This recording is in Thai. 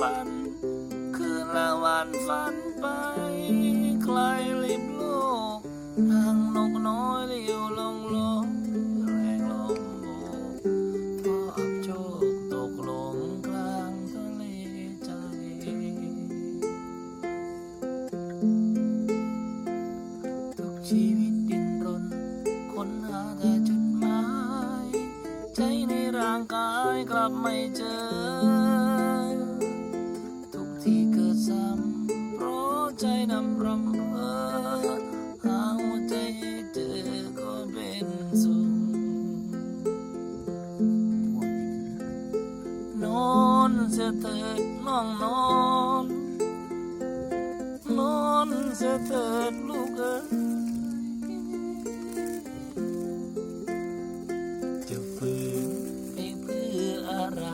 ฝันไป ไกลลิบโลกทางนกน้อยเลี้ยวลงลงแรงลมโบกพออับโชคตกลงกลางทะเลใจ ทุกชีวิตดิ้นรนค้นหาแต่จุดหมาย ใจในร่างกายกลับไม่เจอ ใจนำรำเพ้อหาหัวใจเจอก็เป็นสุขนอนเสียเถิดน้องนอนนอนเสียเถิดลูกเอ๋ยจะฝืนไปเพื่ออะไร